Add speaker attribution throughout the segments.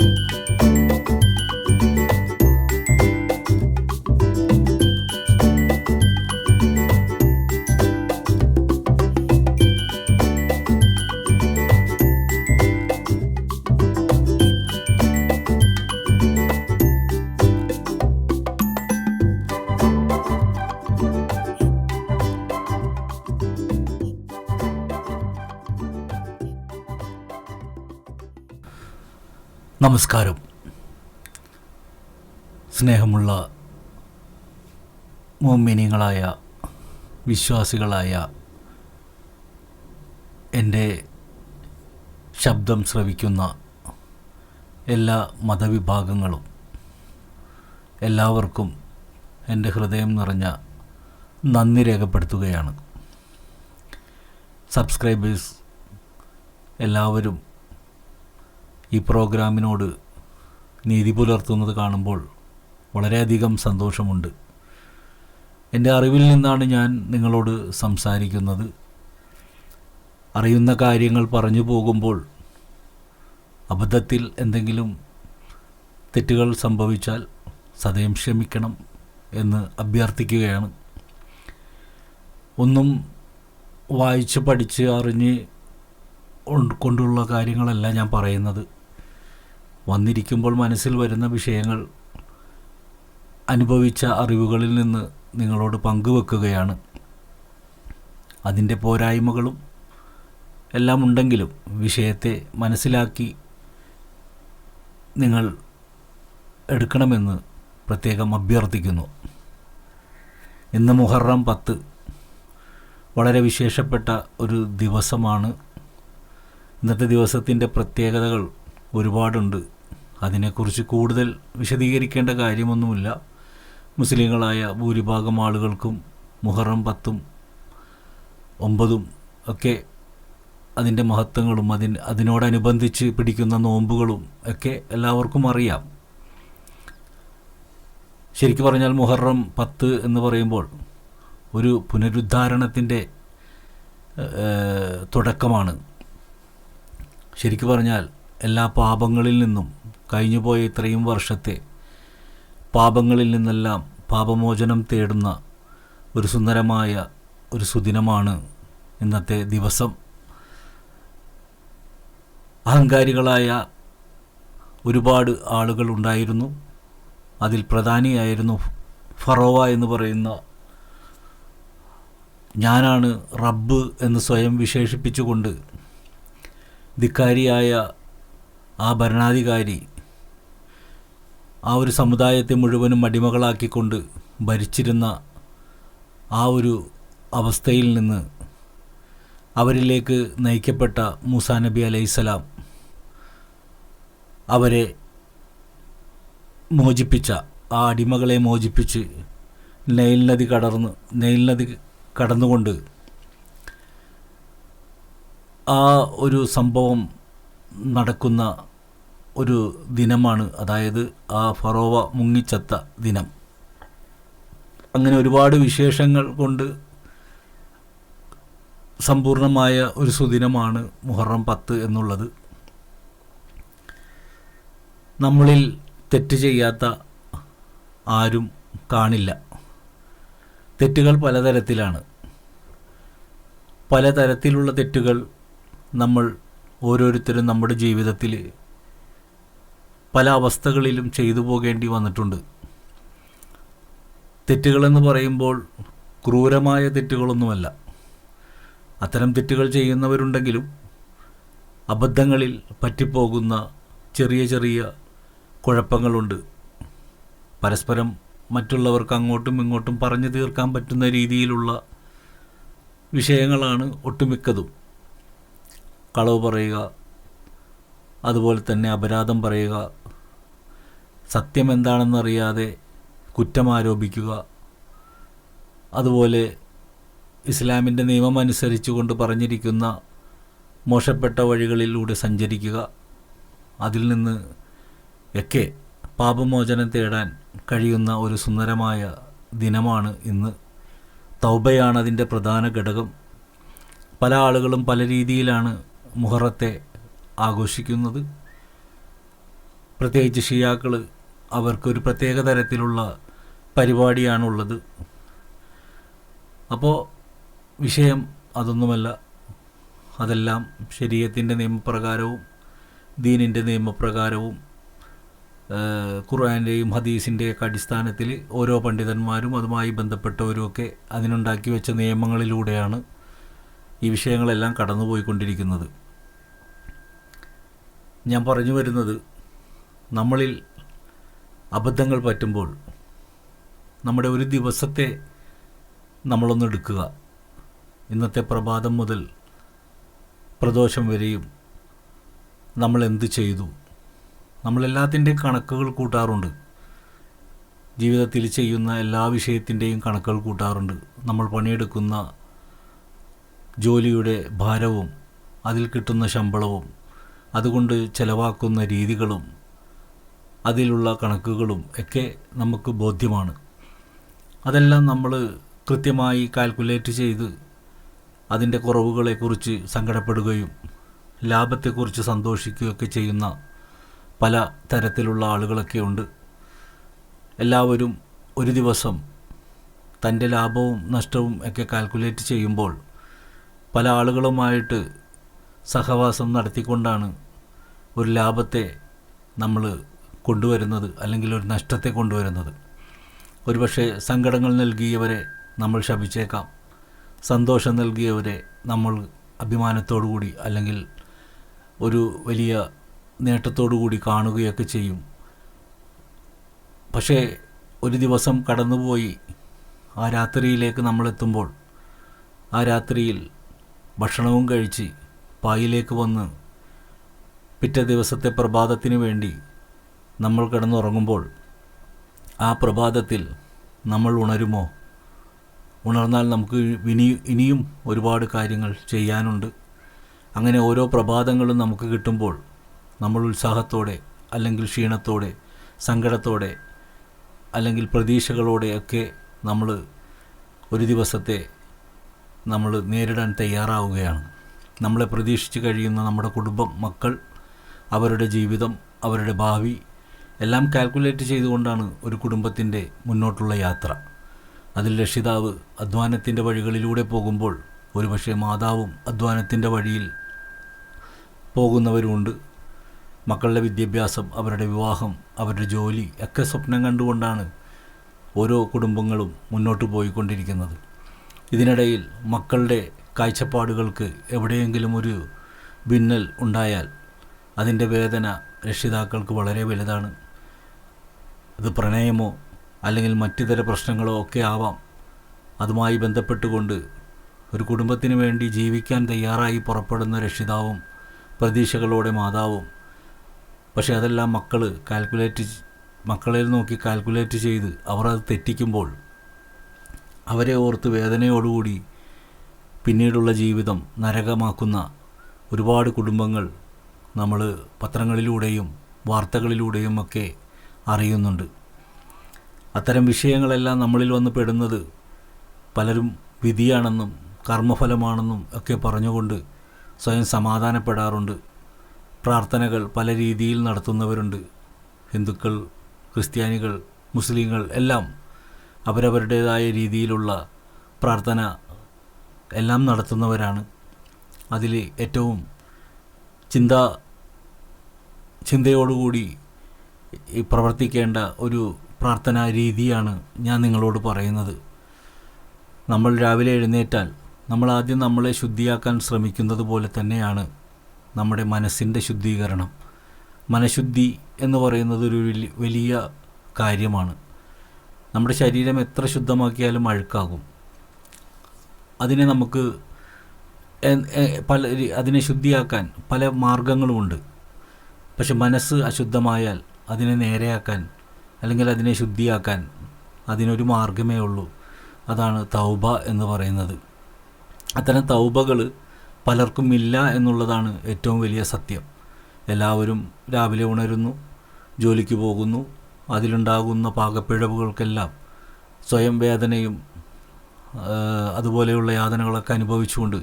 Speaker 1: you. നമസ്കാരം. സ്നേഹമുള്ള മോമിനികളായ വിശ്വാസികളായ എന്റെ ശബ്ദം ശ്രവിക്കുന്ന എല്ലാ മതവിഭാഗങ്ങളും എല്ലാവർക്കും എന്റെ ഹൃദയം നിറഞ്ഞ നന്ദി രേഖപ്പെടുത്തുകയാണ്. സബ്സ്ക്രൈബേഴ്സ് എല്ലാവരും ഈ പ്രോഗ്രാമിനോട് നീതി പുലർത്തുന്നത് കാണുമ്പോൾ വളരെയധികം സന്തോഷമുണ്ട്. എന്റെ അറിവിൽ നിന്നാണ് ഞാൻ നിങ്ങളോട് സംസാരിക്കുന്നത്. അറിയുന്ന കാര്യങ്ങൾ പറഞ്ഞു പോകുമ്പോൾ അബദ്ധത്തിൽ എന്തെങ്കിലും തെറ്റുകൾ സംഭവിച്ചാൽ സദയം ക്ഷമിക്കണം എന്ന് അഭ്യർത്ഥിക്കുകയാണ്. ഒന്നും വായിച്ച് പഠിച്ച് അറിഞ്ഞ് കൊണ്ടുള്ള കാര്യങ്ങളല്ല ഞാൻ പറയുന്നത്. വന്നിരിക്കുമ്പോൾ മനസ്സിൽ വരുന്ന വിഷയങ്ങൾ അനുഭവിച്ച അറിവുകളിൽ നിന്ന് നിങ്ങളോട് പങ്കുവെക്കുകയാണ്. അതിന്റെ പോരായ്മകളും എല്ലാം ഉണ്ടെങ്കിലും വിഷയത്തെ മനസ്സിലാക്കി നിങ്ങൾ എടുക്കണമെന്ന് പ്രത്യേകം അഭ്യർത്ഥിക്കുന്നു. ഇന്ന് മുഹറം പത്ത് വളരെ വിശേഷപ്പെട്ട ഒരു ദിവസമാണ്. ഇന്നത്തെ ദിവസത്തിന്റെ പ്രത്യേകതകൾ ഒരുപാടുണ്ട്. അതിനെക്കുറിച്ച് കൂടുതൽ വിശദീകരിക്കേണ്ട കാര്യമൊന്നുമില്ല. മുസ്ലിങ്ങളായ ഭൂരിഭാഗം ആളുകൾക്കും മുഹറം പത്തും ഒമ്പതും ഒക്കെ അതിന്റെ മഹത്വങ്ങളും അതിന് അതിനോടനുബന്ധിച്ച് പിടിക്കുന്ന നോമ്പുകളും ഒക്കെ എല്ലാവർക്കും അറിയാം. ശരിക്കും പറഞ്ഞാൽ മുഹറം പത്ത് എന്ന് പറയുമ്പോൾ ഒരു പുനരുദ്ധാരണത്തിന്റെ തുടക്കമാണ്. ശരിക്കു പറഞ്ഞാൽ എല്ലാ പാപങ്ങളിൽ നിന്നും കഴിഞ്ഞുപോയ ഇത്രയും വർഷത്തെ പാപങ്ങളിൽ നിന്നെല്ലാം പാപമോചനം തേടുന്ന ഒരു സുന്ദരമായ ഒരു സുദിനമാണ് ഇന്നത്തെ ദിവസം. അഹങ്കാരികളായ ഒരുപാട് ആളുകൾ ഉണ്ടായിരുന്നു. അതിൽ പ്രധാനിയായിരുന്നു ഫറോവ എന്ന് പറയുന്ന ഞാനാണ് റബ്ബ് എന്ന് സ്വയം വിശേഷിപ്പിച്ചുകൊണ്ട് ധിക്കാരിയായ ആ ഭരണാധികാരി ആ ഒരു സമുദായത്തെ മുഴുവനും അടിമകളാക്കിക്കൊണ്ട് ഭരിച്ചിരുന്ന ആ ഒരു അവസ്ഥയിൽ നിന്ന് അവരിലേക്ക് നയിക്കപ്പെട്ട മൂസാ നബി അലൈസലാം അവരെ മോചിപ്പിച്ച ആ അടിമകളെ മോചിപ്പിച്ച് നെയിൽ നദി കടർന്ന് നെയിൽ നദി കടന്നുകൊണ്ട് ആ ഒരു സംഭവം നടക്കുന്ന ഒരു ദിനമാണ് അതായത് ആ ഫറോവ മുങ്ങിച്ചത്ത ദിനം. അങ്ങനെ ഒരുപാട് വിശേഷങ്ങൾ കൊണ്ട് സമ്പൂർണമായ ഒരു സുദിനമാണ് മുഹറം പത്ത് എന്നുള്ളത്. നമ്മളിൽ തെറ്റ് ചെയ്യാത്ത ആരും കാണില്ല. തെറ്റുകൾ പലതരത്തിലാണ്. പലതരത്തിലുള്ള തെറ്റുകൾ നമ്മൾ ഓരോരുത്തരും നമ്മുടെ ജീവിതത്തിൽ പല അവസ്ഥകളിലും ചെയ്തു പോകേണ്ടി വന്നിട്ടുണ്ട്. തെറ്റുകളെന്ന് പറയുമ്പോൾ ക്രൂരമായ തെറ്റുകളൊന്നുമല്ല. അത്തരം തെറ്റുകൾ ചെയ്യുന്നവരുണ്ടെങ്കിലും അബദ്ധങ്ങളിൽ പറ്റിപ്പോകുന്ന ചെറിയ ചെറിയ കുഴപ്പങ്ങളുണ്ട്. പരസ്പരം മറ്റുള്ളവർക്ക് അങ്ങോട്ടും ഇങ്ങോട്ടും പറഞ്ഞു തീർക്കാൻ പറ്റുന്ന രീതിയിലുള്ള വിഷയങ്ങളാണ് ഒട്ടുമിക്കതും. കളവ് പറയുക അതുപോലെ തന്നെ അപരാധം പറയുക സത്യം എന്താണെന്നറിയാതെ കുറ്റം ആരോപിക്കുക. അതുപോലെ ഇസ്ലാമിന്റെ നിയമം അനുസരിച്ചുകൊണ്ട് പറഞ്ഞിരിക്കുന്ന മോശപ്പെട്ട വഴികളിലൂടെ സഞ്ചരിക്കുക. അതിൽ നിന്ന് ഒക്കെ പാപമോചനം തേടാൻ കഴിയുന്ന ഒരു സുന്ദരമായ ദിനമാണ് ഇന്ന്. തൗബയാണ് അതിന്റെ പ്രധാന ഘടകം. പല ആളുകളും പല രീതിയിലാണ് മുഹറത്തെ ആഘോഷിക്കുന്നത്. പ്രത്യേകിച്ച് ഷിയാക്കൾ അവർക്കൊരു പ്രത്യേക തരത്തിലുള്ള പരിപാടിയാണുള്ളത്. അപ്പോൾ വിഷയം അതൊന്നുമല്ല. അതെല്ലാം ശരീരത്തിന്റെ നിയമപ്രകാരവും ദീനിന്റെ നിയമപ്രകാരവും ഖുർആാന്റെയും ഹദീസിന്റെയൊക്കെ അടിസ്ഥാനത്തിൽ ഓരോ പണ്ഡിതന്മാരും അതുമായി ബന്ധപ്പെട്ടവരുമൊക്കെ അതിനുണ്ടാക്കി വെച്ച നിയമങ്ങളിലൂടെയാണ് ഈ വിഷയങ്ങളെല്ലാം കടന്നുപോയിക്കൊണ്ടിരിക്കുന്നത്. ഞാൻ പറഞ്ഞു വരുന്നത് നമ്മളിൽ അബദ്ധങ്ങൾ പറ്റുമ്പോൾ നമ്മുടെ ഒരു ദിവസത്തെ നമ്മളൊന്ന് എടുക്കുക. ഇന്നത്തെ പ്രഭാതം മുതൽ പ്രദോഷം വരെയും നമ്മൾ എന്ത് ചെയ്തു? നമ്മളെല്ലാത്തിന്റെയും കണക്കുകൾ കൂട്ടാറുണ്ട്. ജീവിതത്തിൽ ചെയ്യുന്ന എല്ലാ വിഷയത്തിന്റെയും കണക്കുകൾ കൂട്ടാറുണ്ട്. നമ്മൾ പണിയെടുക്കുന്ന ജോലിയുടെ ഭാരവും അതിൽ കിട്ടുന്ന ശമ്പളവും അതുകൊണ്ട് ചിലവാക്കുന്ന രീതികളും അതിലുള്ള കണക്കുകളും ഒക്കെ നമുക്ക് ബോധ്യമാണ്. അതെല്ലാം നമ്മൾ കൃത്യമായി കാൽക്കുലേറ്റ് ചെയ്ത് അതിന്റെ കുറവുകളെക്കുറിച്ച് സങ്കടപ്പെടുകയും ലാഭത്തെക്കുറിച്ച് സന്തോഷിക്കുകയൊക്കെ ചെയ്യുന്ന പല തരത്തിലുള്ള ആളുകളൊക്കെ ഉണ്ട്. എല്ലാവരും ഒരു ദിവസം തന്റെ ലാഭവും നഷ്ടവും ഒക്കെ കാൽക്കുലേറ്റ് ചെയ്യുമ്പോൾ പല ആളുകളുമായിട്ട് സഹവാസം നടത്തിക്കൊണ്ടാണ് ഒരു ലാഭത്തെ നമ്മൾ കൊണ്ടുവരുന്നത് അല്ലെങ്കിൽ ഒരു നഷ്ടത്തെ കൊണ്ടുവരുന്നത്. ഒരുപക്ഷെ സങ്കടങ്ങൾ നൽകിയവരെ നമ്മൾ ശപിച്ചേക്കാം. സന്തോഷം നൽകിയവരെ നമ്മൾ കൂടി അല്ലെങ്കിൽ ഒരു വലിയ നേട്ടത്തോടു കൂടി കാണുകയൊക്കെ ചെയ്യും. പക്ഷേ ഒരു ദിവസം കടന്നുപോയി ആ രാത്രിയിലേക്ക് നമ്മളെത്തുമ്പോൾ ആ രാത്രിയിൽ ഭക്ഷണവും കഴിച്ച് പായിലേക്ക് വന്ന് പിറ്റേ ദിവസത്തെ പ്രഭാതത്തിന് വേണ്ടി നമ്മൾ കിടന്നുറങ്ങുമ്പോൾ ആ പ്രഭാതത്തിൽ നമ്മൾ ഉണരുമോ? ഉണർന്നാൽ നമുക്ക് ഇനി ഇനിയും ഒരുപാട് കാര്യങ്ങൾ ചെയ്യാനുണ്ട്. അങ്ങനെ ഓരോ പ്രഭാതങ്ങളും നമുക്ക് കിട്ടുമ്പോൾ നമ്മൾ ഉത്സാഹത്തോടെ അല്ലെങ്കിൽ ക്ഷീണത്തോടെ സങ്കടത്തോടെ അല്ലെങ്കിൽ പ്രതീക്ഷകളോടെയൊക്കെ നമ്മൾ ഒരു ദിവസത്തെ നമ്മൾ നേരിടാൻ തയ്യാറാവുകയാണ്. നമ്മളെ പ്രതീക്ഷിച്ച് കഴിയുന്ന നമ്മുടെ കുടുംബം മക്കൾ അവരുടെ ജീവിതം അവരുടെ ഭാവി എല്ലാം കാൽക്കുലേറ്റ് ചെയ്തുകൊണ്ടാണ് ഒരു കുടുംബത്തിന്റെ മുന്നോട്ടുള്ള യാത്ര. അതിൽ രക്ഷിതാവ് അധ്വാനത്തിന്റെ വഴികളിലൂടെ പോകുമ്പോൾ ഒരുപക്ഷെ മാതാവും അധ്വാനത്തിന്റെ വഴിയിൽ പോകുന്നവരുമുണ്ട്. മക്കളുടെ വിദ്യാഭ്യാസം അവരുടെ വിവാഹം അവരുടെ ജോലി ഒക്കെ സ്വപ്നം കണ്ടുകൊണ്ടാണ് ഓരോ കുടുംബങ്ങളും മുന്നോട്ട് പോയിക്കൊണ്ടിരിക്കുന്നത്. ഇതിനിടയിൽ മക്കളുടെ കാഴ്ചപ്പാടുകൾക്ക് എവിടെയെങ്കിലും ഒരു ഭിന്നൽ ഉണ്ടായാൽ അതിന്റെ വേദന രക്ഷിതാക്കൾക്ക് വളരെ വലുതാണ്. ഇത് പ്രണയമോ അല്ലെങ്കിൽ മറ്റിതര പ്രശ്നങ്ങളോ ഒക്കെ ആവാം. അതുമായി ബന്ധപ്പെട്ടുകൊണ്ട് ഒരു കുടുംബത്തിന് വേണ്ടി ജീവിക്കാൻ തയ്യാറായി പുറപ്പെടുന്ന രക്ഷിതാവും പ്രതീക്ഷകളോടെ മാതാവും. പക്ഷേ അതെല്ലാം മക്കൾ കാൽക്കുലേറ്റ് മക്കളെ നോക്കി കാൽക്കുലേറ്റ് ചെയ്ത് അവർ അത് തെറ്റിക്കുമ്പോൾ അവരെ ഓർത്ത് വേദനയോടുകൂടി പിന്നീടുള്ള ജീവിതം നരകമാക്കുന്ന ഒരുപാട് കുടുംബങ്ങൾ നമ്മൾ പത്രങ്ങളിലൂടെയും വാർത്തകളിലൂടെയും ഒക്കെ അറിയുന്നുണ്ട്. അത്തരം വിഷയങ്ങളെല്ലാം നമ്മളിൽ വന്ന് പെടുന്നത് പലരും വിധിയാണെന്നും കർമ്മഫലമാണെന്നും ഒക്കെ പറഞ്ഞുകൊണ്ട് സ്വയം സമാധാനപ്പെടാറുണ്ട്. പ്രാർത്ഥനകൾ പല രീതിയിൽ നടത്തുന്നവരുണ്ട്. ഹിന്ദുക്കൾ ക്രിസ്ത്യാനികൾ മുസ്ലിങ്ങൾ എല്ലാം അവരവരുടേതായ രീതിയിലുള്ള പ്രാർത്ഥന എല്ലാം നടത്തുന്നവരാണ്. അതിൽ ഏറ്റവും ചിന്ത ചിന്തയോടുകൂടി പ്രവർത്തിക്കേണ്ട ഒരു പ്രാർത്ഥനാ രീതിയാണ് ഞാൻ നിങ്ങളോട് പറയുന്നത്. നമ്മൾ രാവിലെ എഴുന്നേറ്റാൽ നമ്മൾ ആദ്യം നമ്മളെ ശുദ്ധിയാക്കാൻ ശ്രമിക്കുന്നത് പോലെ തന്നെയാണ് നമ്മുടെ മനസ്സിന്റെ ശുദ്ധീകരണം. മനഃശുദ്ധി എന്ന് പറയുന്നത് ഒരു വലിയ കാര്യമാണ്. നമ്മുടെ ശരീരം എത്ര ശുദ്ധമാക്കിയാലും അഴുക്കാകും. അതിനെ നമുക്ക് പല അതിനെ ശുദ്ധിയാക്കാൻ പല മാർഗങ്ങളുമുണ്ട്. പക്ഷെ മനസ്സ് അശുദ്ധമായാൽ അതിനെ നേരെയാക്കാൻ അല്ലെങ്കിൽ അതിനെ ശുദ്ധിയാക്കാൻ അതിനൊരു മാർഗമേ ഉള്ളൂ. അതാണ് തൗബ എന്ന് പറയുന്നത്. അത്തരം തൗബകൾ പലർക്കും ഇല്ല എന്നുള്ളതാണ് ഏറ്റവും വലിയ സത്യം. എല്ലാവരും രാവിലെ ഉണരുന്നു ജോലിക്ക് പോകുന്നു അതിലുണ്ടാകുന്ന പാകപ്പിഴവുകൾക്കെല്ലാം സ്വയം വേദനയും അതുപോലെയുള്ള യാതനകളൊക്കെ അനുഭവിച്ചുകൊണ്ട്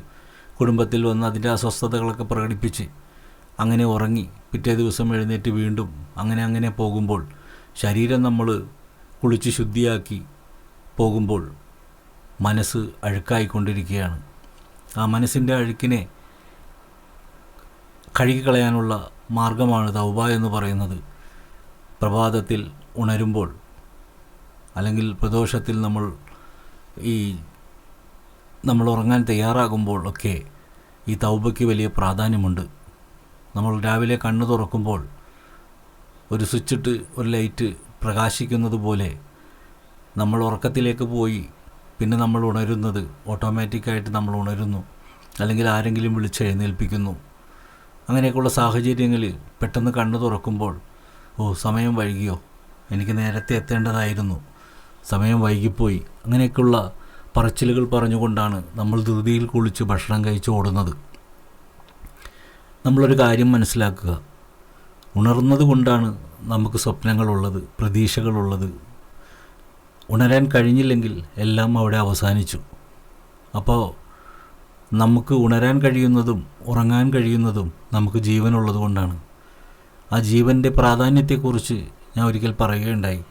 Speaker 1: കുടുംബത്തിൽ വന്ന് അതിന്റെ അസ്വസ്ഥതകളൊക്കെ പ്രകടിപ്പിച്ച് അങ്ങനെ ഉറങ്ങി പിറ്റേ ദിവസം എഴുന്നേറ്റ് വീണ്ടും അങ്ങനെ അങ്ങനെ പോകുമ്പോൾ ശരീരം നമ്മൾ കുളിച്ച് ശുദ്ധിയാക്കി പോകുമ്പോൾ മനസ്സ് അഴുക്കായിക്കൊണ്ടിരിക്കുകയാണ്. ആ മനസ്സിന്റെ അഴുക്കിനെ കഴുകിക്കളയാനുള്ള മാർഗമാണ് തൗബ എന്ന് പറയുന്നത്. പ്രഭാതത്തിൽ ഉണരുമ്പോൾ അല്ലെങ്കിൽ പ്രദോഷത്തിൽ നമ്മൾ ഈ നമ്മൾ ഉറങ്ങാൻ തയ്യാറാകുമ്പോൾ ഒക്കെ ഈ തൗബയ്ക്ക് വലിയ പ്രാധാന്യമുണ്ട്. നമ്മൾ രാവിലെ കണ്ണു തുറക്കുമ്പോൾ ഒരു സ്വിച്ചിട്ട് ഒരു ലൈറ്റ് പ്രകാശിക്കുന്നത് പോലെ നമ്മൾ ഉറക്കത്തിലേക്ക് പോയി പിന്നെ നമ്മൾ ഉണരുന്നത് ഓട്ടോമാറ്റിക്കായിട്ട് നമ്മൾ ഉണരുന്നു അല്ലെങ്കിൽ ആരെങ്കിലും വിളിച്ച് എഴുന്നേൽപ്പിക്കുന്നു. അങ്ങനെയൊക്കെയുള്ള സാഹചര്യങ്ങളിൽ പെട്ടെന്ന് കണ്ണു തുറക്കുമ്പോൾ ഓ സമയം വൈകിയോ? എനിക്ക് നേരത്തെ എത്തേണ്ടതായിരുന്നു. സമയം വൈകിപ്പോയി. അങ്ങനെയൊക്കെയുള്ള പറച്ചിലുകൾ പറഞ്ഞുകൊണ്ടാണ് നമ്മൾ ധൃതിയിൽ കുളിച്ച് ഭക്ഷണം കഴിച്ച് ഓടുന്നത്. നമ്മളൊരു കാര്യം മനസ്സിലാക്കുക. ഉണർന്നത് കൊണ്ടാണ് നമുക്ക് സ്വപ്നങ്ങളുള്ളത് പ്രതീക്ഷകളുള്ളത്. ഉണരാൻ കഴിഞ്ഞില്ലെങ്കിൽ എല്ലാം അവിടെ അവസാനിച്ചു. അപ്പോൾ നമുക്ക് ഉണരാൻ കഴിയുന്നതും ഉറങ്ങാൻ കഴിയുന്നതും നമുക്ക് ജീവനുള്ളത് കൊണ്ടാണ്. ആ ജീവന്റെ പ്രാധാന്യത്തെക്കുറിച്ച് ഞാൻ ഒരിക്കൽ പറയുകയുണ്ടായി.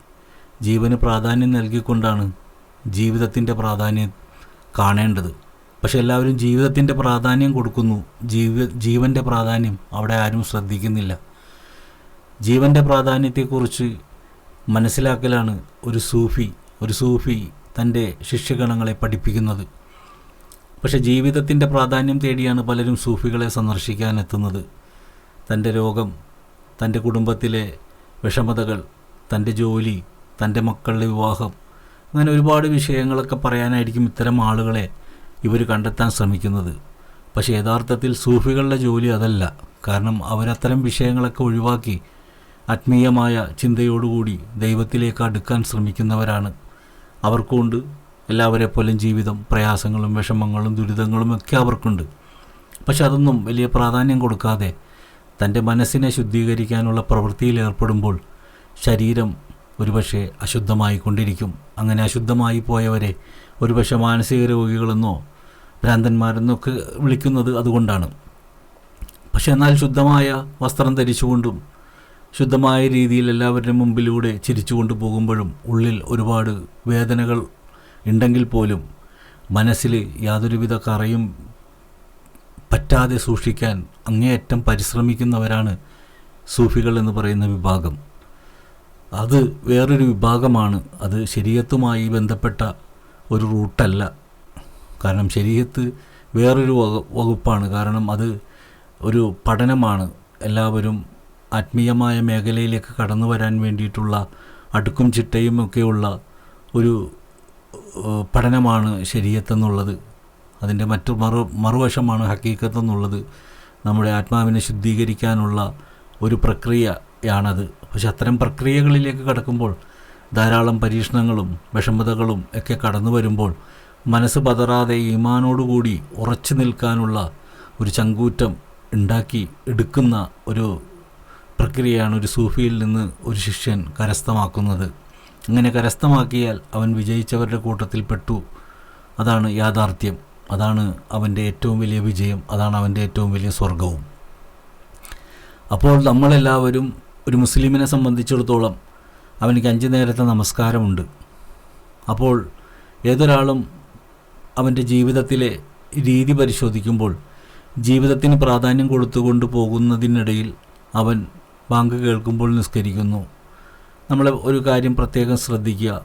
Speaker 1: ജീവന് പ്രാധാന്യം നൽകിക്കൊണ്ടാണ് ജീവിതത്തിന്റെ പ്രാധാന്യം കാണേണ്ടത്. പക്ഷെ എല്ലാവരും ജീവിതത്തിന്റെ പ്രാധാന്യം കൊടുക്കുന്നു. ജീവ ജീവന്റെ പ്രാധാന്യം അവിടെ ആരും ശ്രദ്ധിക്കുന്നില്ല. ജീവന്റെ പ്രാധാന്യത്തെക്കുറിച്ച് മനസ്സിലാക്കലാണ് ഒരു സൂഫി ഒരു സൂഫി തന്റെ ശിഷ്യഗണങ്ങളെ പഠിപ്പിക്കുന്നത്. പക്ഷെ ജീവിതത്തിന്റെ പ്രാധാന്യം തേടിയാണ് പലരും സൂഫികളെ സന്ദർശിക്കാൻ എത്തുന്നത് തന്റെ രോഗം തന്റെ കുടുംബത്തിലെ വിഷമതകൾ തന്റെ ജോലി തന്റെ മക്കളുടെ വിവാഹം അങ്ങനെ ഒരുപാട് വിഷയങ്ങളൊക്കെ പറയാനായിരിക്കും ഇത്തരം ആളുകളെ ഇവർ കണ്ടെത്താൻ ശ്രമിക്കുന്നത്. പക്ഷേ യഥാർത്ഥത്തിൽ സൂഫികളുടെ ജോലി അതല്ല. കാരണം അവരത്തരം വിഷയങ്ങളൊക്കെ ഒഴിവാക്കി ആത്മീയമായ ചിന്തയോടുകൂടി ദൈവത്തിലേക്ക് അടുക്കാൻ ശ്രമിക്കുന്നവരാണ്. അവർക്കുണ്ട് എല്ലാവരെ പോലും ജീവിതം പ്രയാസങ്ങളും വിഷമങ്ങളും ദുരിതങ്ങളും ഒക്കെ അവർക്കുണ്ട്. പക്ഷെ അതൊന്നും വലിയ പ്രാധാന്യം കൊടുക്കാതെ തന്റെ മനസ്സിനെ ശുദ്ധീകരിക്കാനുള്ള പ്രവൃത്തിയിൽ ഏർപ്പെടുമ്പോൾ ശരീരം ഒരുപക്ഷെ അശുദ്ധമായി കൊണ്ടിരിക്കും അങ്ങനെ അശുദ്ധമായി പോയവരെ ഒരുപക്ഷെ മാനസിക രോഗികളെന്നോ ഭ്രാന്തന്മാരെന്നൊക്കെ വിളിക്കുന്നത് അതുകൊണ്ടാണ്. പക്ഷെ എന്നാൽ ശുദ്ധമായ വസ്ത്രം ധരിച്ചുകൊണ്ടും ശുദ്ധമായ രീതിയിൽ എല്ലാവരുടെ മുമ്പിലൂടെ ചിരിച്ചുകൊണ്ട് പോകുമ്പോഴും ഉള്ളിൽ ഒരുപാട് വേദനകൾ ഉണ്ടെങ്കിൽ പോലും മനസ്സിൽ യാതൊരുവിധ കറയും പറ്റാതെ സൂക്ഷിക്കാൻ അങ്ങേയറ്റം പരിശ്രമിക്കുന്നവരാണ് സൂഫികൾ എന്ന് പറയുന്ന വിഭാഗം. അത് വേറൊരു വിഭാഗമാണ്. അത് ശരീരത്തുമായി ബന്ധപ്പെട്ട ഒരു റൂട്ടല്ല. കാരണം ശരീരത്ത് വേറൊരു വക വകുപ്പാണ്. കാരണം അത് ഒരു പഠനമാണ്. എല്ലാവരും ആത്മീയമായ മേഖലയിലേക്ക് കടന്നു വരാൻ വേണ്ടിയിട്ടുള്ള അടുക്കും ചിട്ടയും ഒക്കെയുള്ള ഒരു പഠനമാണ് ശരീരത്തെന്നുള്ളത്. അതിന്റെ മറ്റു മറു മറുവശമാണ് ഹക്കീക്കത്ത് എന്നുള്ളത് നമ്മുടെ ആത്മാവിനെ ശുദ്ധീകരിക്കാനുള്ള ഒരു പ്രക്രിയയാണത്. പക്ഷെ അത്തരം പ്രക്രിയകളിലേക്ക് കടക്കുമ്പോൾ ധാരാളം പരീക്ഷണങ്ങളും വിഷമതകളും ഒക്കെ കടന്നു വരുമ്പോൾ മനസ്സ് പതറാതെ ഈമാനോടുകൂടി ഉറച്ചു നിൽക്കാനുള്ള ഒരു ചങ്കൂറ്റം ഉണ്ടാക്കി എടുക്കുന്ന ഒരു പ്രക്രിയയാണ് ഒരു സൂഫിയിൽ നിന്ന് ഒരു ശിഷ്യൻ കരസ്ഥമാക്കുന്നത്. അങ്ങനെ കരസ്ഥമാക്കിയാൽ അവൻ വിജയിച്ചവരുടെ കൂട്ടത്തിൽ പെട്ടു. അതാണ് യാഥാർത്ഥ്യം. അതാണ് അവന്റെ ഏറ്റവും വലിയ വിജയം. അതാണ് അവന്റെ ഏറ്റവും വലിയ സ്വർഗവും അപ്പോൾ നമ്മളെല്ലാവരും ഒരു മുസ്ലിമിനെ സംബന്ധിച്ചിടത്തോളം അവനിക്ക് അഞ്ച് നേരത്തെ നമസ്കാരമുണ്ട്. അപ്പോൾ ഏതൊരാളും അവന്റെ ജീവിതത്തിലെ രീതി പരിശോധിക്കുമ്പോൾ ജീവിതത്തിന് പ്രാധാന്യം കൊടുത്തുകൊണ്ട് പോകുന്നതിനിടയിൽ അവൻ ബാങ്ക് കേൾക്കുമ്പോൾ നിസ്കരിക്കുന്നു. നമ്മൾ ഒരു കാര്യം പ്രത്യേകം ശ്രദ്ധിക്കുക.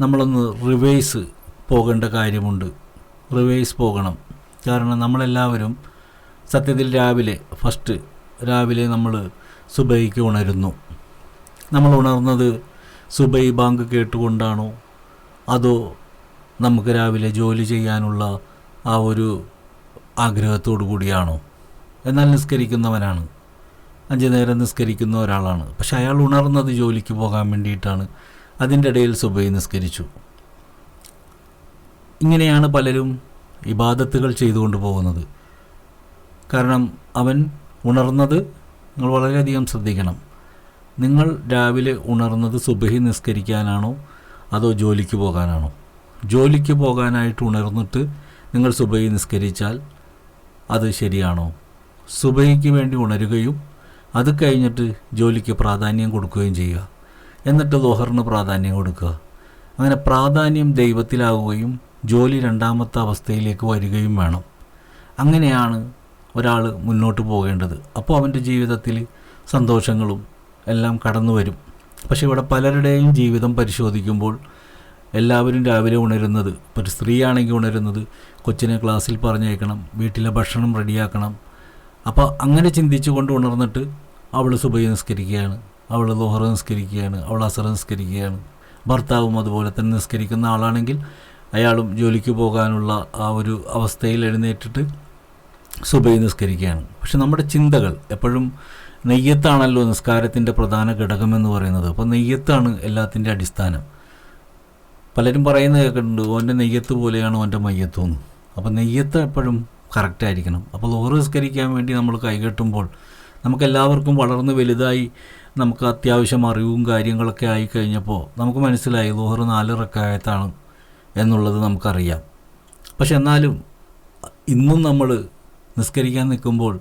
Speaker 1: നമ്മളൊന്ന് റിവേഴ്സ് പോകേണ്ട കാര്യമുണ്ട്. റിവേഴ്സ് പോകണം. കാരണം നമ്മളെല്ലാവരും സത്യത്തിൽ രാവിലെ ഫസ്റ്റ് രാവിലെ നമ്മൾ സുബൈക്ക് ഉണരുന്നു. നമ്മൾ ഉണർന്നത് സുബൈ ബാങ്ക് കേട്ടുകൊണ്ടാണോ? അതോ നമുക്ക് രാവിലെ ജോലി ചെയ്യാനുള്ള ആ ഒരു ആഗ്രഹത്തോടു കൂടിയാണോ? എന്നാൽ നിസ്കരിക്കുന്നവനാണ്. അഞ്ച് നേരം നിസ്കരിക്കുന്ന ഒരാളാണ്. പക്ഷെ അയാൾ ഉണർന്നത് ജോലിക്ക് പോകാൻ വേണ്ടിയിട്ടാണ്. അതിന്റെ ഇടയിൽ സുബൈ നിസ്കരിച്ചു. ഇങ്ങനെയാണ് പലരും ഇബാദത്തുകൾ ചെയ്തുകൊണ്ട് പോകുന്നത്. കാരണം അവൻ ഉണർന്നത് നിങ്ങൾ വളരെയധികം ശ്രദ്ധിക്കണം. നിങ്ങൾ രാവിലെ ഉണർന്നത് സുബഹി നിസ്കരിക്കാനാണോ? അതോ ജോലിക്ക് പോകാനാണോ? ജോലിക്ക് പോകാനായിട്ട് ഉണർന്നിട്ട് നിങ്ങൾ സുബൈ നിസ്കരിച്ചാൽ അത് ശരിയാണോ? സുബൈക്ക് വേണ്ടി ഉണരുകയും അത് കഴിഞ്ഞിട്ട് ജോലിക്ക് പ്രാധാന്യം കൊടുക്കുകയും ചെയ്യുക. എന്നിട്ട് ദോഹറിന് പ്രാധാന്യം കൊടുക്കുക. അങ്ങനെ പ്രാധാന്യം ദൈവത്തിലാവുകയും ജോലി രണ്ടാമത്തെ അവസ്ഥയിലേക്ക് വരികയും വേണം. അങ്ങനെയാണ് ഒരാൾ മുന്നോട്ട് പോകേണ്ടത്. അപ്പോൾ അവന്റെ ജീവിതത്തിൽ സന്തോഷങ്ങളും എല്ലാം കടന്നു വരും പക്ഷേ ഇവിടെ പലരുടെയും ജീവിതം പരിശോധിക്കുമ്പോൾ എല്ലാവരും രാവിലെ ഉണരുന്നത് ഇപ്പോൾ ഒരു സ്ത്രീയാണെങ്കിൽ ഉണരുന്നത് കൊച്ചിനെ ക്ലാസ്സിൽ പറഞ്ഞയക്കണം വീട്ടിലെ ഭക്ഷണം റെഡിയാക്കണം. അപ്പോൾ അങ്ങനെ ചിന്തിച്ചു കൊണ്ട് ഉണർന്നിട്ട് അവൾ സുബൈ നിസ്കരിക്കുകയാണ് അവൾ ലോഹർ നിസ്കരിക്കുകയാണ് അവൾ അസർ നിസ്കരിക്കുകയാണ്. ഭർത്താവും അതുപോലെ തന്നെ നിസ്കരിക്കുന്ന ആളാണെങ്കിൽ അയാളും ജോലിക്ക് പോകാനുള്ള ആ ഒരു അവസ്ഥയിൽ എഴുന്നേറ്റിട്ട് സുബൈ നിസ്കരിക്കുകയാണ്. പക്ഷെ നമ്മുടെ ചിന്തകൾ എപ്പോഴും നെയ്യത്താണല്ലോ നിസ്കാരത്തിന്റെ പ്രധാന ഘടകമെന്ന് പറയുന്നത്. അപ്പോൾ നെയ്യത്താണ് എല്ലാത്തിന്റെ അടിസ്ഥാനം. പലരും പറയുന്ന കേൾക്കുന്നുണ്ട് ഓന്റെ നെയ്യത്ത് പോലെയാണ് ഓന്റെ മയ്യത്തെന്ന്. അപ്പോൾ നെയ്യത്ത് എപ്പോഴും കറക്റ്റ് ആയിരിക്കണം. അപ്പോൾ ലോറ് നിസ്കരിക്കാൻ വേണ്ടി നമ്മൾ കൈകെട്ടുമ്പോൾ നമുക്കെല്ലാവർക്കും വളർന്ന് വലുതായി നമുക്ക് അത്യാവശ്യം അറിവും കാര്യങ്ങളൊക്കെ ആയി കഴിഞ്ഞപ്പോൾ നമുക്ക് മനസ്സിലായി ലോഹറ് നാല് റക്കായത്താണ് എന്നുള്ളത് നമുക്കറിയാം. പക്ഷെ എന്നാലും ഇന്നും നമ്മൾ നിസ്കരിക്കാൻ നിൽക്കുമ്പോൾ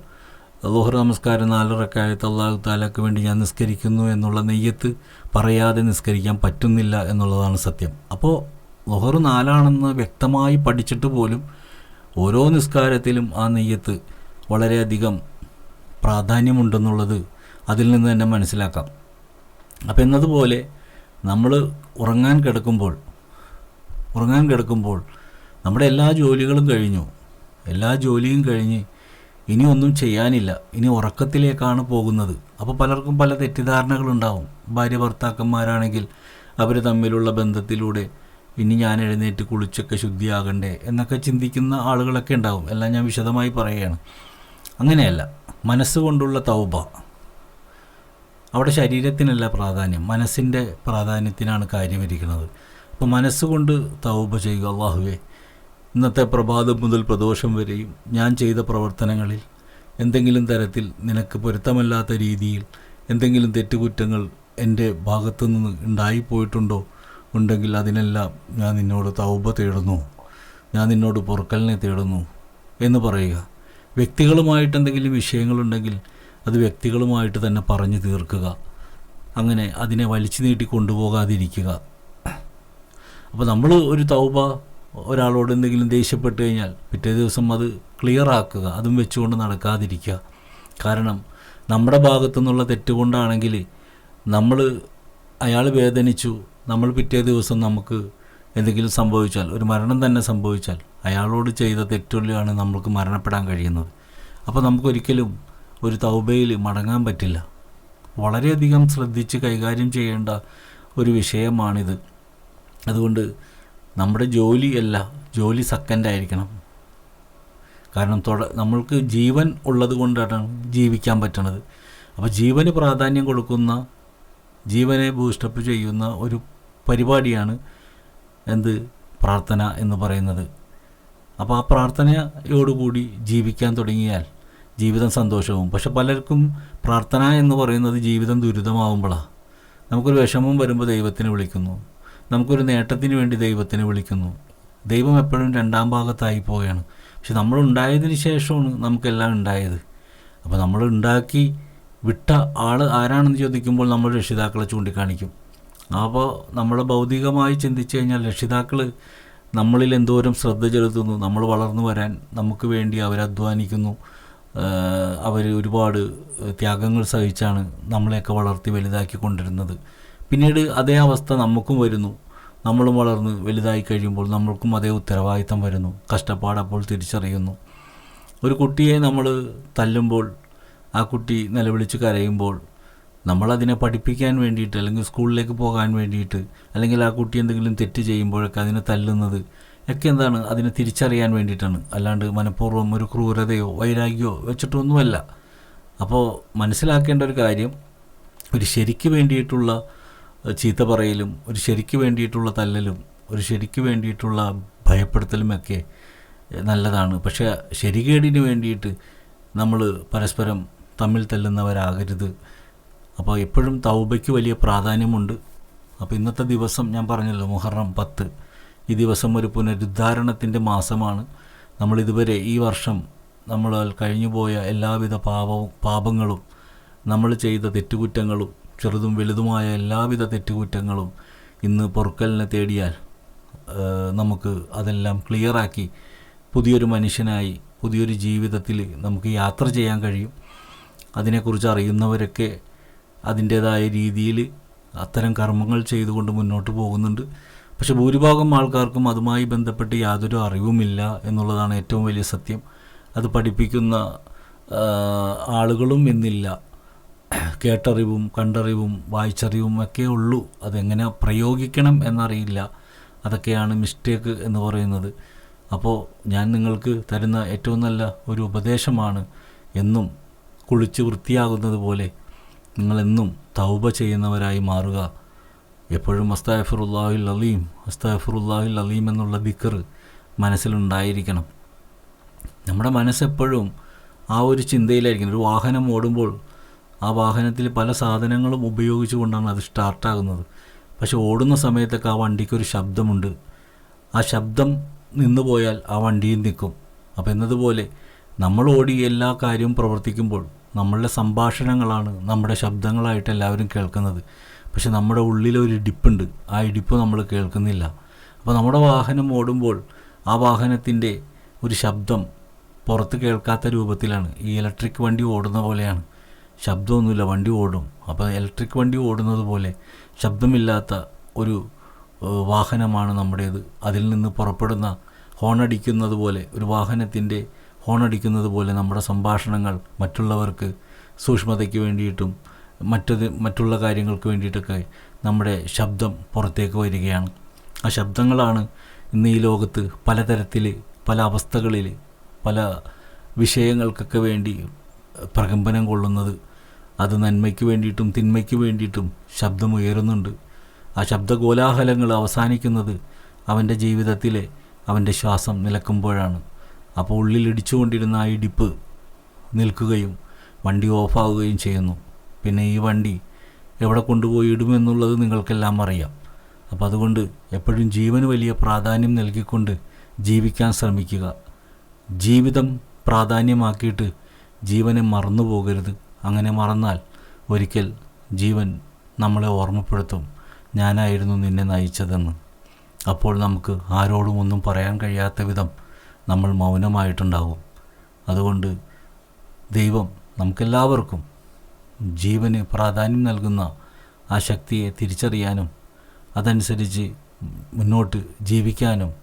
Speaker 1: ലോഹർ നമസ്കാരം. നാല് റക്കായത്ത് അള്ളാഹു താലാക്ക് വേണ്ടി ഞാൻ നിസ്കരിക്കുന്നു എന്നുള്ള നെയ്യത്ത് പറയാതെ നിസ്കരിക്കാൻ പറ്റുന്നില്ല എന്നുള്ളതാണ് സത്യം. അപ്പോൾ ലോഹർ നാലാണെന്ന് വ്യക്തമായി പഠിച്ചിട്ട് പോലും ഓരോ നിസ്കാരത്തിലും ആ നെയ്യത്ത് വളരെയധികം പ്രാധാന്യമുണ്ടെന്നുള്ളത് അതിൽ നിന്ന് തന്നെ മനസ്സിലാക്കാം. അപ്പം എന്നതുപോലെ നമ്മൾ ഉറങ്ങാൻ കിടക്കുമ്പോൾ ഉറങ്ങാൻ കിടക്കുമ്പോൾ നമ്മുടെ എല്ലാ ജോലികളും കഴിഞ്ഞു. എല്ലാ ജോലിയും കഴിഞ്ഞ് ഇനി ഒന്നും ചെയ്യാനില്ല. ഇനി ഉറക്കത്തിലേക്കാണ് പോകുന്നത്. അപ്പോൾ പലർക്കും പല തെറ്റിദ്ധാരണകളുണ്ടാവും. ഭാര്യ ഭർത്താക്കന്മാരാണെങ്കിൽ അവർ തമ്മിലുള്ള ബന്ധത്തിലൂടെ ഇനി ഞാൻ എഴുന്നേറ്റ് കുളിച്ചൊക്കെ ശുദ്ധിയാകണ്ടേ എന്നൊക്കെ ചിന്തിക്കുന്ന ആളുകളൊക്കെ ഉണ്ടാവും. എല്ലാം ഞാൻ വിശദമായി പറയുകയാണ്. അങ്ങനെയല്ല. മനസ്സുകൊണ്ടുള്ള തൗബ. അവിടെ ശരീരത്തിനല്ല പ്രാധാന്യം. മനസ്സിന്റെ പ്രാധാന്യത്തിനാണ് കാര്യം ഇരിക്കുന്നത് അപ്പോൾ മനസ്സുകൊണ്ട് തൗബ ചെയ്യുക അള്ളാഹുവേ. ഇന്നത്തെ പ്രഭാതം മുതൽ പ്രദോഷം വരെയും ഞാൻ ചെയ്ത പ്രവർത്തനങ്ങളിൽ എന്തെങ്കിലും തരത്തിൽ നിനക്ക് പൊരുത്തമല്ലാത്ത രീതിയിൽ എന്തെങ്കിലും തെറ്റുകുറ്റങ്ങൾ എന്റെ ഭാഗത്തു നിന്ന് ഉണ്ടായിപ്പോയിട്ടുണ്ടോ ഉണ്ടെങ്കിൽ അതിനെല്ലാം ഞാൻ നിന്നോട് തൗബ തേടുന്നു. ഞാൻ നിന്നോട് പൊറുക്കലിനെ തേടുന്നു എന്ന് പറയുക. വ്യക്തികളുമായിട്ട് എന്തെങ്കിലും വിഷയങ്ങളുണ്ടെങ്കിൽ അത് വ്യക്തികളുമായിട്ട് തന്നെ പറഞ്ഞു തീർക്കുക. അങ്ങനെ അതിനെ വലിച്ചു നീട്ടി കൊണ്ടുപോകാതിരിക്കുക. അപ്പോൾ നമ്മൾ ഒരു തൗബ ഒരാളോട് എന്തെങ്കിലും ദേഷ്യപ്പെട്ട് കഴിഞ്ഞാൽ പിറ്റേ ദിവസം അത് ക്ലിയർ ആക്കുക. അതും വെച്ചുകൊണ്ട് നടക്കാതിരിക്കുക. കാരണം നമ്മുടെ ഭാഗത്തു നിന്നുള്ള തെറ്റുകൊണ്ടാണെങ്കിൽ നമ്മൾ അയാൾ വേദനിച്ചു. നമ്മൾ പിറ്റേ ദിവസം നമുക്ക് എന്തെങ്കിലും സംഭവിച്ചാൽ ഒരു മരണം തന്നെ സംഭവിച്ചാൽ അയാളോട് ചെയ്ത തെറ്റുള്ളിയാണ് നമ്മൾക്ക് മരണപ്പെടാൻ കഴിയുന്നത്. അപ്പോൾ നമുക്കൊരിക്കലും ഒരു തൗബയിൽ മടങ്ങാൻ പറ്റില്ല. വളരെയധികം ശ്രദ്ധിച്ച് കൈകാര്യം ചെയ്യേണ്ട ഒരു വിഷയമാണിത്. അതുകൊണ്ട് നമ്മുടെ ജോലിയല്ല ജോലി സെക്കൻഡായിരിക്കണം കാരണം തുട നമ്മൾക്ക് ജീവൻ ഉള്ളത് കൊണ്ടാണ് ജീവിക്കാൻ പറ്റണത്. അപ്പോൾ ജീവന് പ്രാധാന്യം കൊടുക്കുന്ന ജീവനെ ബൂസ്റ്റപ്പ് ചെയ്യുന്ന ഒരു പരിപാടിയാണ് എന്ത്? പ്രാർത്ഥന എന്ന് പറയുന്നത്. അപ്പോൾ ആ പ്രാർത്ഥനയോടുകൂടി ജീവിക്കാൻ തുടങ്ങിയാൽ ജീവിതം സന്തോഷവും. പക്ഷെ പലർക്കും പ്രാർത്ഥന എന്ന് പറയുന്നത് ജീവിതം ദുരിതമാവുമ്പോഴാണ് നമുക്കൊരു വിഷമം വരുമ്പോൾ ദൈവത്തിനെ വിളിക്കുന്നു. നമുക്കൊരു നേട്ടത്തിന് വേണ്ടി ദൈവത്തിനെ വിളിക്കുന്നു. ദൈവം എപ്പോഴും രണ്ടാം ഭാഗത്തായി പോവുകയാണ്. പക്ഷെ നമ്മൾ ഉണ്ടായതിന് ശേഷമാണ് നമുക്കെല്ലാം ഉണ്ടായത്. അപ്പോൾ നമ്മൾ ഉണ്ടാക്കി വിട്ട ആൾ ആരാണെന്ന് ചോദിക്കുമ്പോൾ നമ്മൾ രക്ഷിതാക്കളെ ചൂണ്ടിക്കാണിക്കും. അപ്പോൾ നമ്മൾ ഭൗതികമായി ചിന്തിച്ചു കഴിഞ്ഞാൽ രക്ഷിതാക്കൾ നമ്മളിൽ എന്തോരം ശ്രദ്ധ ചെലുത്തുന്നു നമ്മൾ വളർന്നു വരാൻ നമുക്ക് വേണ്ടി അവരധ്വാനിക്കുന്നു അവർ ഒരുപാട് ത്യാഗങ്ങൾ സഹിച്ചാണ് നമ്മളെയൊക്കെ വളർത്തി വലുതാക്കി കൊണ്ടിരുന്നത്. പിന്നീട് അതേ അവസ്ഥ നമുക്കും വരുന്നു. നമ്മളും വളർന്ന് വലുതായി കഴിയുമ്പോൾ നമ്മൾക്കും അതേ ഉത്തരവാദിത്തം വരുന്നു. കഷ്ടപ്പാട് അപ്പോൾ തിരിച്ചറിയുന്നു. ഒരു കുട്ടിയെ നമ്മൾ തല്ലുമ്പോൾ ആ കുട്ടി നിലവിളിച്ച് കരയുമ്പോൾ നമ്മളതിനെ പഠിപ്പിക്കാൻ വേണ്ടിയിട്ട് അല്ലെങ്കിൽ സ്കൂളിലേക്ക് പോകാൻ വേണ്ടിയിട്ട് അല്ലെങ്കിൽ ആ കുട്ടി എന്തെങ്കിലും തെറ്റ് ചെയ്യുമ്പോഴൊക്കെ അതിനെ തല്ലുന്നത് ഒക്കെ എന്താണ്? അതിനെ തിരിച്ചറിയാൻ വേണ്ടിയിട്ടാണ്. അല്ലാണ്ട് മനഃപൂർവം ഒരു ക്രൂരതയോ വൈരാഗ്യമോ വെച്ചിട്ടൊന്നുമല്ല. അപ്പോൾ മനസ്സിലാക്കേണ്ട ഒരു കാര്യം ഒരു ശരിക്ക് വേണ്ടിയിട്ടുള്ള ചീത്ത പറയലും ഒരു ശരിക്ക് വേണ്ടിയിട്ടുള്ള തല്ലലും ഒരു ശരിക്ക് വേണ്ടിയിട്ടുള്ള ഭയപ്പെടുത്തലുമൊക്കെ നല്ലതാണ്. പക്ഷേ ശരികേടിന് വേണ്ടിയിട്ട് നമ്മൾ പരസ്പരം തമ്മിൽ തല്ലുന്നവരാകരുത്. അപ്പോൾ എപ്പോഴും തൗബയ്ക്ക് വലിയ പ്രാധാന്യമുണ്ട്. അപ്പോൾ ഇന്നത്തെ ദിവസം ഞാൻ പറഞ്ഞല്ലോ മുഹറം പത്ത്. ഈ ദിവസം ഒരു പുനരുദ്ധാരണത്തിന്റെ മാസമാണ്. നമ്മളിതുവരെ ഈ വർഷം നമ്മളാൽ കഴിഞ്ഞുപോയ എല്ലാവിധ പാപവും പാപങ്ങളും നമ്മൾ ചെയ്ത തെറ്റുകുറ്റങ്ങളും ചെറുതും വലുതുമായ എല്ലാവിധ തെറ്റുകുറ്റങ്ങളും ഇന്ന് പൊറുക്കലിനെ തേടിയാൽ നമുക്ക് അതെല്ലാം ക്ലിയറാക്കി പുതിയൊരു മനുഷ്യനായി പുതിയൊരു ജീവിതത്തിൽ നമുക്ക് യാത്ര ചെയ്യാൻ കഴിയും. അതിനെക്കുറിച്ച് അറിയുന്നവരൊക്കെ അതിന്റേതായ രീതിയിൽ അത്തരം കർമ്മങ്ങൾ ചെയ്തുകൊണ്ട് മുന്നോട്ട് പോകുന്നുണ്ട്. പക്ഷെ ഭൂരിഭാഗം ആൾക്കാർക്കും അതുമായി ബന്ധപ്പെട്ട് യാതൊരു അറിവുമില്ല എന്നുള്ളതാണ് ഏറ്റവും വലിയ സത്യം. അത് പഠിപ്പിക്കുന്ന ആളുകളും ഇന്നില്ല. കേട്ടറിവും കണ്ടറിവും വായിച്ചറിവും ഒക്കെ ഉള്ളൂ. അതെങ്ങനെ പ്രയോഗിക്കണം എന്നറിയില്ല. അതൊക്കെയാണ് മിസ്റ്റേക്ക് എന്ന് പറയുന്നത്. അപ്പോൾ ഞാൻ നിങ്ങൾക്ക് തരുന്ന ഏറ്റവും നല്ല ഒരു ഉപദേശമാണ് എന്നും കുളിച്ച് വൃത്തിയാകുന്നത് പോലെ നിങ്ങളെന്നും തൗബ ചെയ്യുന്നവരായി മാറുക. എപ്പോഴും അസ്താഫിറുല്ലാഹിൽ അലീം അസ്താഫിറുല്ലാഹിൽ അലീം എന്നുള്ള ദിക്കർ മനസ്സിലുണ്ടായിരിക്കണം. നമ്മുടെ മനസ്സെപ്പോഴും ആ ഒരു ചിന്തയിലായിരിക്കണം. ഒരു വാഹനം ഓടുമ്പോൾ ആ വാഹനത്തിൽ പല സാധനങ്ങളും ഉപയോഗിച്ചുകൊണ്ടാണ് അത് സ്റ്റാർട്ടാകുന്നത്. പക്ഷെ ഓടുന്ന സമയത്തൊക്കെ ആ വണ്ടിക്കൊരു ശബ്ദമുണ്ട്. ആ ശബ്ദം നിന്നു പോയാൽ ആ വണ്ടിയും നിൽക്കും അപ്പോൾ എന്നതുപോലെ നമ്മൾ ഓടി എല്ലാ കാര്യവും പ്രവർത്തിക്കുമ്പോൾ നമ്മളുടെ സംഭാഷണങ്ങളാണ് നമ്മുടെ ശബ്ദങ്ങളായിട്ട് എല്ലാവരും കേൾക്കുന്നത്. പക്ഷെ നമ്മുടെ ഉള്ളിലൊരു ഇടിപ്പുണ്ട്. ആ ഇടിപ്പ് നമ്മൾ കേൾക്കുന്നില്ല. അപ്പോൾ നമ്മുടെ വാഹനം ഓടുമ്പോൾ ആ വാഹനത്തിന്റെ ഒരു ശബ്ദം പുറത്ത് കേൾക്കാത്ത രൂപത്തിലാണ്. ഈ ഇലക്ട്രിക് വണ്ടി ഓടുന്ന പോലെയാണ്. ശബ്ദമൊന്നുമില്ല വണ്ടി ഓടും. അപ്പോൾ ഇലക്ട്രിക് വണ്ടി ഓടുന്നത് പോലെ ശബ്ദമില്ലാത്ത ഒരു വാഹനമാണ് നമ്മുടേത്. അതിൽ നിന്ന് പുറപ്പെടുന്ന ഹോണടിക്കുന്നത് പോലെ ഒരു വാഹനത്തിന്റെ ഹോണടിക്കുന്നത് പോലെ നമ്മുടെ സംഭാഷണങ്ങൾ മറ്റുള്ളവർക്ക് സൂക്ഷ്മതയ്ക്ക് വേണ്ടിയിട്ടും മറ്റത് മറ്റുള്ള കാര്യങ്ങൾക്ക് വേണ്ടിയിട്ടൊക്കെ നമ്മുടെ ശബ്ദം പുറത്തേക്ക് വരികയാണ്. ആ ശബ്ദങ്ങളാണ് ഇന്ന് ഈ ലോകത്ത് പലതരത്തിൽ പല അവസ്ഥകളിൽ പല വിഷയങ്ങൾക്കൊക്കെ വേണ്ടി പ്രകമ്പനം കൊള്ളുന്നത്. അത് നന്മയ്ക്ക് വേണ്ടിയിട്ടും തിന്മയ്ക്ക് വേണ്ടിയിട്ടും ശബ്ദമുയരുന്നുണ്ട്. ആ ശബ്ദകോലാഹലങ്ങൾ അവസാനിക്കുന്നത് അവന്റെ ജീവിതത്തിലെ അവന്റെ ശ്വാസം നിലക്കുമ്പോഴാണ്. അപ്പോൾ ഉള്ളിൽ ഇടിച്ചുകൊണ്ടിരുന്ന ആ ഇടിപ്പ് നിൽക്കുകയും വണ്ടി ഓഫാവുകയും ചെയ്യുന്നു. പിന്നെ ഈ വണ്ടി എവിടെ കൊണ്ടുപോയി ഇടുമെന്നുള്ളത് നിങ്ങൾക്കെല്ലാം അറിയാം. അപ്പോൾ അതുകൊണ്ട് എപ്പോഴും ജീവന് വലിയ പ്രാധാന്യം നൽകിക്കൊണ്ട് ജീവിക്കാൻ ശ്രമിക്കുക. ജീവിതം പ്രാധാന്യമാക്കിയിട്ട് ജീവനെ മറന്നു പോകരുത് അങ്ങനെ മറന്നാൽ ഒരിക്കൽ ജീവൻ നമ്മളെ ഓർമ്മപ്പെടുത്തും. ഞാനായിരുന്നു നിന്നെ നയിച്ചതെന്ന്. അപ്പോൾ നമുക്ക് ആരോടും ഒന്നും പറയാൻ കഴിയാത്ത വിധം നമ്മൾ മൗനമായിട്ടുണ്ടാകും അതുകൊണ്ട് ദൈവം നമുക്കെല്ലാവർക്കും ജീവന് പ്രാധാന്യം നൽകുന്ന ആ ശക്തിയെ തിരിച്ചറിയാനും അതനുസരിച്ച് മുന്നോട്ട് ജീവിക്കാനും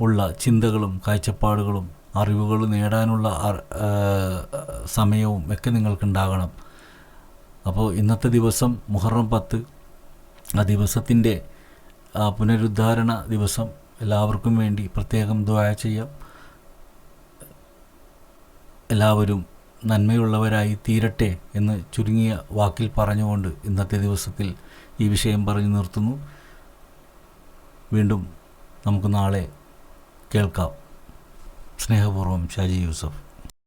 Speaker 1: ഉള്ള ചിന്തകളും കാഴ്ചപ്പാടുകളും അറിവുകൾ നേടാനുള്ള സമയവും ഒക്കെ നിങ്ങൾക്കുണ്ടാകണം. അപ്പോൾ ഇന്നത്തെ ദിവസം മുഹറം പത്ത് ആ ദിവസത്തിന്റെ പുനരുദ്ധാരണ ദിവസം എല്ലാവർക്കും വേണ്ടി പ്രത്യേകം ദ്വായ ചെയ്യാം. എല്ലാവരും നന്മയുള്ളവരായി തീരട്ടെ എന്ന് ചുരുങ്ങിയ വാക്കിൽ പറഞ്ഞുകൊണ്ട് ഇന്നത്തെ ദിവസത്തിൽ ഈ വിഷയം പറഞ്ഞു നിർത്തുന്നു. വീണ്ടും നമുക്ക് നാളെ കേൾക്കാം. സ്നേഹപൂർവം ഷാജി യൂസഫ്.